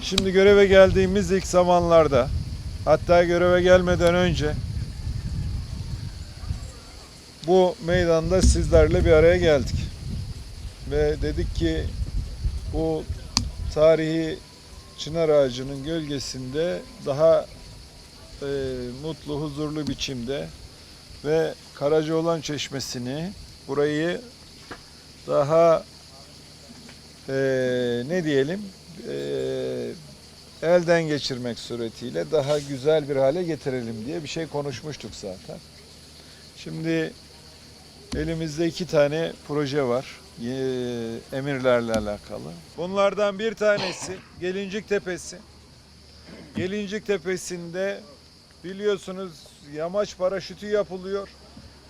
Şimdi göreve geldiğimiz ilk zamanlarda hatta göreve gelmeden önce bu meydanda sizlerle bir araya geldik. Ve dedik ki bu tarihi çınar ağacının gölgesinde daha e, mutlu, huzurlu biçimde ve Karacaoğlan Çeşmesi'ni burayı daha e, ne diyelim e, elden geçirmek suretiyle daha güzel bir hale getirelim diye bir şey konuşmuştuk zaten. Şimdi elimizde iki tane proje var e, emirlerle alakalı. Bunlardan bir tanesi Gelincik Tepesi. Gelincik Tepesi'nde biliyorsunuz yamaç paraşütü yapılıyor.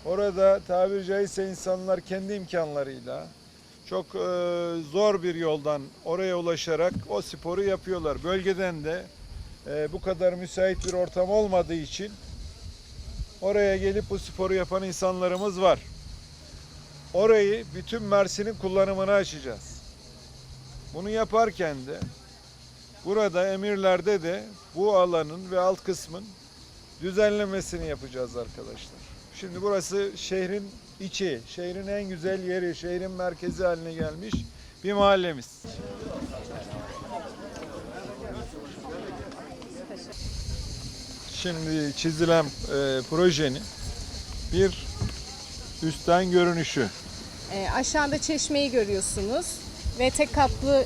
Orada tabiri caizse insanlar kendi imkanlarıyla çok e, zor bir yoldan oraya ulaşarak o sporu yapıyorlar. Bölgeden de e, bu kadar müsait bir ortam olmadığı için oraya gelip bu sporu yapan insanlarımız var. Orayı bütün Mersin'in kullanımına açacağız. Bunu yaparken de burada emirlerde de bu alanın ve alt kısmın düzenlemesini yapacağız arkadaşlar. Şimdi burası şehrin içi, şehrin en güzel yeri, şehrin merkezi haline gelmiş bir mahallemiz. Şimdi çizilen e, projenin bir üstten görünüşü. E, aşağıda çeşmeyi görüyorsunuz ve tek katlı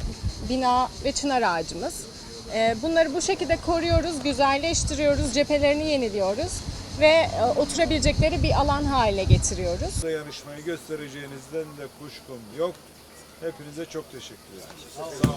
bina ve çınar ağacımız. E, bunları bu şekilde koruyoruz, güzelleştiriyoruz, cephelerini yeniliyoruz ve e, oturabilecekleri bir alan haline getiriyoruz. Dayanışmayı göstereceğinizden de kuşkum yok. Hepinize çok teşekkür ederim. Sağ olun.